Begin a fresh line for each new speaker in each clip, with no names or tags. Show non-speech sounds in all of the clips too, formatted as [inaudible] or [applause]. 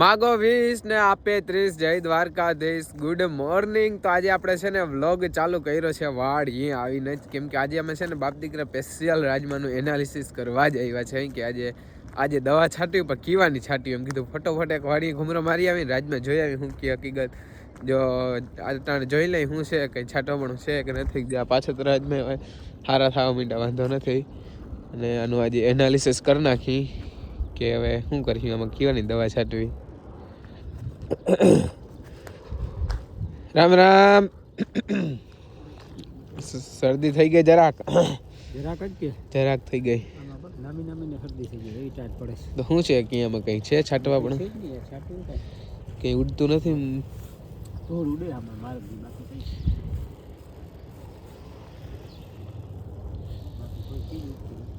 માગો વીસ ને આપે ત્રીસ જય દ્વારકાધીશ. ગુડ મોર્નિંગ તો આજે આપણે છે ને વ્લોગ ચાલુ કર્યો છે. વાડ અહીં આવીને જ. કેમ કે આજે અમે છે ને બાપ દીકરા સ્પેશિયલ રાજમાનું એનાલિસિસ કરવા જ આવ્યા છે. કે આજે આજે દવા છાંટ્યું, પણ કીવાની છાંટ્યું. એમ કીધું, ફટોફટ એક વાડી ઘુમરો મારી આવીને રાજમાં જોઈ આવી. હું કે હકીકત, જો તાણે જોઈ લઈ શું છે કંઈ છાંટોમણું છે કે નથી. જ્યાં પાછળ રાજમાં સારા થવા માંડ્યા વાંધો નથી. અને આનું આજે એનાલિસિસ કરી નાખી કે હવે શું કરીશું? આમાં કીવાની દવા છાંટવી. રામ રામ. શરદી થઈ ગઈ જરાક.
જરાક જ કે?
જરાક થઈ ગઈ.
નામી નામીને શરદી થઈ ગઈ એવી ટાઈટ પડે છે.
તો શું છે કે આમાં કંઈ છે છાંટવા પણ?
કંઈ.
ઉડતું નથી
ધૂળ ઉડે આમાં મારે બાકી કંઈ બાકી કોઈ ચીજ ઉડતી નથી.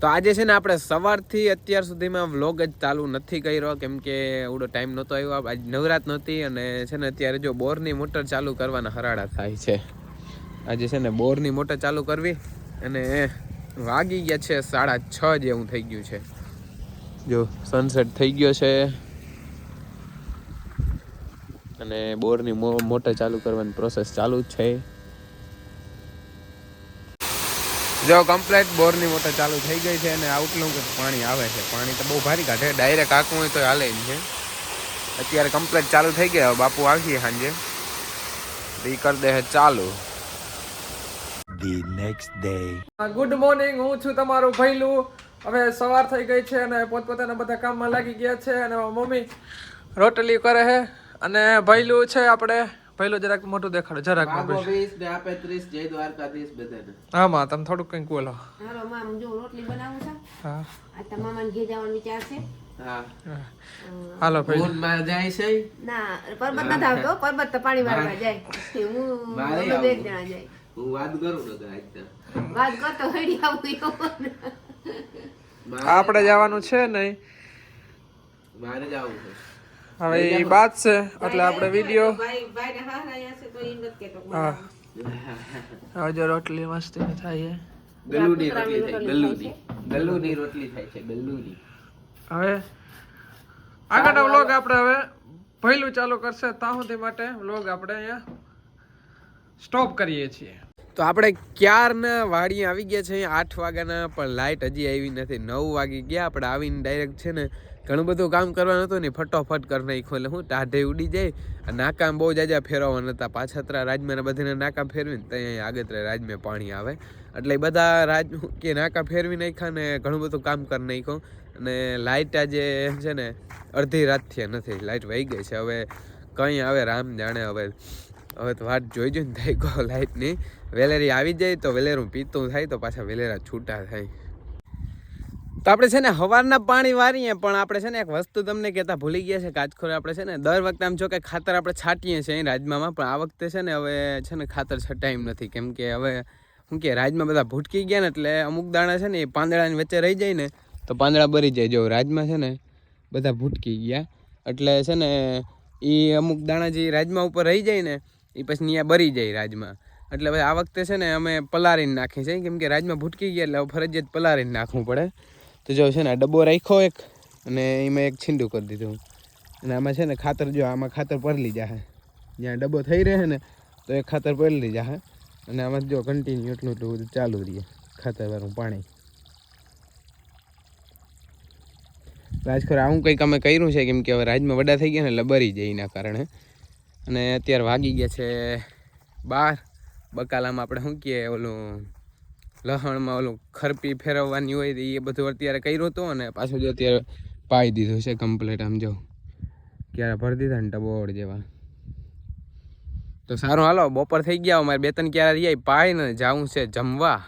તો આજે છે ને આપણે સવારથી અત્યાર સુધીમાં વ્લોગ જ ચાલુ નથી કર્યો, કેમ કે એવડો ટાઈમ નહોતો આવ્યો. આજ નવરાત નહોતી અને છે ને અત્યારે જો બોરની મોટર ચાલુ કરવાના હરાડા થાય છે. આજે છે ને બોરની મોટર ચાલુ કરવી અને વાગી ગયા છે સાડા છ જેવું થઈ ગયું છે. જો સનસેટ થઈ ગયો છે. અને બોરની મોટર ચાલુ કરવાની પ્રોસેસ ચાલુ જ છે. જો કમ્પ્લેટ બોરની મોટર ચાલુ થઈ ગઈ છે અને આઉટલું કે પાણી આવે છે. પાણી તો બહુ ભારી કાઢે. ડાયરેક્ટ આખું હોય તો હાલે એમ છે. અત્યારે કમ્પ્લેટ ચાલુ થઈ ગયા. હવે બાપુ આવીએ સાંજે. એ કરી દે ચાલુ.
The next day.
Good morning હું છું તમારું ભૈલું. હવે સવાર થઈ ગઈ છે અને પોતપોતાના બધા કામમાં લાગી ગયા છે અને મમ્મી રોટલી કરે છે અને ભૈલું છે આપણે ભૈલું જરાક મોટો દેખાડો. જરાક હા માં તમે થોડુંક કંઈક બોલો.
હાલો માં જો રોટલી બનાવું છે?
હા.
આ તમારા મામાને ઘેર જવાનો વિચાર છે.
હાલો ભાઈ.
ના નથી આવતો પર્વત તો પાણી વાળવા જાય. હું બે જણા જાય. વાત કરતો હળી આવું
આપણે જવાનું છે નહીં. હવે એ બાદ છે એટલે આપણે વીડિયો
છે
હા હવે જો રોટલી મસ્તી થાય
ગલ્લુની રોટલી થાય ગલ્લુની ગલ્લુની રોટલી થાય છે ગલ્લુની
હવે આગળનો વ્લોગ આપણે હવે પહેલું ચાલુ કરશે ત્યાં સુધી માટે વ્લોગ આપણે અહીંયા સ્ટોપ કરીએ છીએ.
તો આપણે ક્યારના વાડીએ આવી ગયા છે અહીંયા આઠ વાગ્યાના પણ લાઇટ હજી આવી નથી નવ વાગી ગયા આપણે આવીને ડાયરેક્ટ છે ને ઘણું બધું કામ કરવાનું હતું ને ફટોફટ કરી નાખ્યું એટલે હું ટાઢે ઉડી જાય અને નાકામ બહુ જાજા ફેરવવાના હતા પાછતરા રાજમાં બધાને નાકામ ફેરવીને ત્યાં આગળ રાજમે પાણી આવે. એટલે બધા રાજ કે નાકા ફેરવી નાખ્યા ને ઘણું બધું કામ કરી નાખ્યું. અને લાઇટ આજે છે ને અડધી રાતથી નથી. લાઇટ વહી ગઈ છે. હવે કંઈ આવે રામ જાણે. હવે હવે તો વાત જોઈ જોઈને થઈ ગયો લાઇટની વેલેરી આવી જાય તો વેલેરું પીતું થાય તો પાછા વેલેરા છૂટા થાય. તો આપણે છે ને હવારના પાણી વારીએ, પણ આપણે છે ને એક વસ્તુ તમને કહેતા ભૂલી ગયા છે કાચખોર આપણે છે ને દર વખતે આમ જો કે ખાતર આપણે છાંટીએ છીએ રાજમામાં, પણ આ વખતે છે ને હવે છે ને ખાતર છટાયું નથી. કેમ કે હવે શું કે રાજમાં બધા ભૂટકી ગયા ને એટલે અમુક દાણા છે ને એ પાંદડાની વચ્ચે રહી જાય ને, તો પાંદડા બરી જાય. જો રાજમાં છે ને બધા ભૂટકી ગયા, એટલે છે ને એ અમુક દાણા જે રાજમાં ઉપર રહી જાય ને એ પછી ત્યાં બરી જાય રાજમાં. એટલે હવે આ વખતે છે ને અમે પલારીને નાખીએ છીએ. કેમ કે રાજમાં ભૂટકી ગયા એટલે ફરજિયાત પલારીને નાખવું પડે. તો જો છે ને ડબ્બો રાખ્યો એક અને એમાં એક છીંડું કરી દીધું. અને આમાં છે ને ખાતર જો આમાં ખાતર પરલી જાહે. જ્યાં ડબ્બો થઈ રહે ને તો એ ખાતર પરલી જાહે. અને આમાં જો કન્ટિન્યુ એટલું એટલું બધું ચાલુ રહીએ ખાતરવાળું પાણી. રાજખોર આવું કંઈક અમે કર્યું છે કેમ કે હવે રાજમાં વડા થઈ ગયા ને એટલે બરી જાય એના કારણે. અને અત્યારે વાગી ગયા છે બાર. બકાલામાં આપણે શું કહીએ, ઓલું લસણમાં ઓલું ખરપી ફેરવવાની હોય એ બધું અત્યારે કર્યું હતું અને પાછું જો અત્યારે પાઈ દીધું છે કમ્પ્લીટ આમ જો. ક્યારે ભરી દીધા ને ટબોળ જેવા. તો સારું, હાલો, બપોર થઈ ગયા, અમારે બે ત્રણ ક્યારે રહ્યા પાય ને જાવું છે જમવા.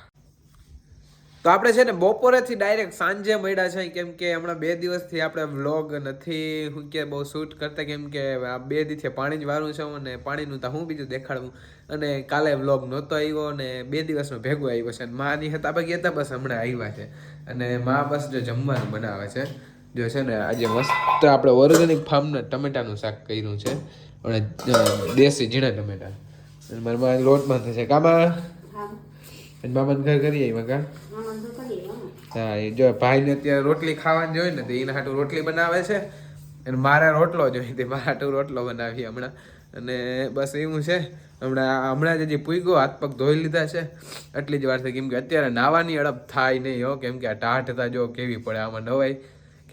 તો આપણે છે ને બપોરેથી ડાયરેક્ટ સાંજે મળ્યા છે, કેમ કે હમણાં બે દિવસથી આપણે વ્લોગ નથી શું કે બહુ શૂટ કરતા, કેમ કે આ બે દિવસે પાણી જ વારું છે અને પાણીનું તો હું બીજું દેખાડવું. અને કાલે વ્લોગ નહોતો આવ્યો અને બે દિવસનો ભેગો આવ્યો છે અને માની હતા બાકી હતા, બસ હમણાં આવ્યા છે. અને મા બસ જો જમવાનું બનાવે છે. જો છે ને આજે મસ્ત આપણે ઓર્ગેનિક ફાર્મના ટમેટાનું શાક કર્યું છે. અને દેશી ઝીણા ટમેટા. અને મારા લોટ બાંધે છે. કામાં?
હા
અને મામાને ઘર કરી આવી કા. હા એ જો ભાઈને અત્યારે રોટલી ખાવાની જોઈએ ને તો એના હાટું રોટલી બનાવે છે. અને મારે રોટલો જોઈએ તે મારા હાટું રોટલો બનાવી હમણાં. અને બસ એવું છે હમણાં હમણાં જ હજી પૂગ્યો હાથ પગ ધોઈ લીધા છે. એટલી જ વાર થઈ કેમ કે અત્યારે નાવાની અડપ થાય નહીં હો કેમ કે આ ટાઢ હતા જો કેવી પડે આમાં નવાય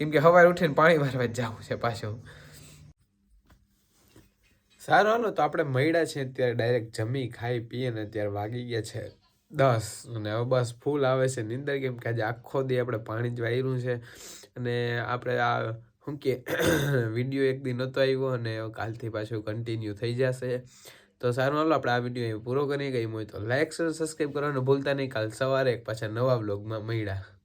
કેમ કે સવારે ઉઠીને પાણી વારવા જવું છે પાછું. સારું હાલો તો આપણે મળ્યા છે અત્યારે ડાયરેક્ટ જમી ખાઈ પીએ ને અત્યારે વાગી ગયા છે. દસ અને બસ ફૂલ આવે છે નીંદર કેમ કે આજે આખો દી આપણે પાણી જ વાયરું છે. અને આપણે આ શું કે [coughs] વીડિયો એક દી નહોતો આવ્યો અને કાલથી પાછું કન્ટિન્યુ થઈ જશે. તો સારું, હાલો આપણે આ વીડિયો પૂરો કરી ગઈ હોય તો લાઇક સબસ્ક્રાઈબ કરવાનું ભૂલતા નહીં. કાલ સવારે એક પાછા નવા બ્લોગમાં મળ્યા.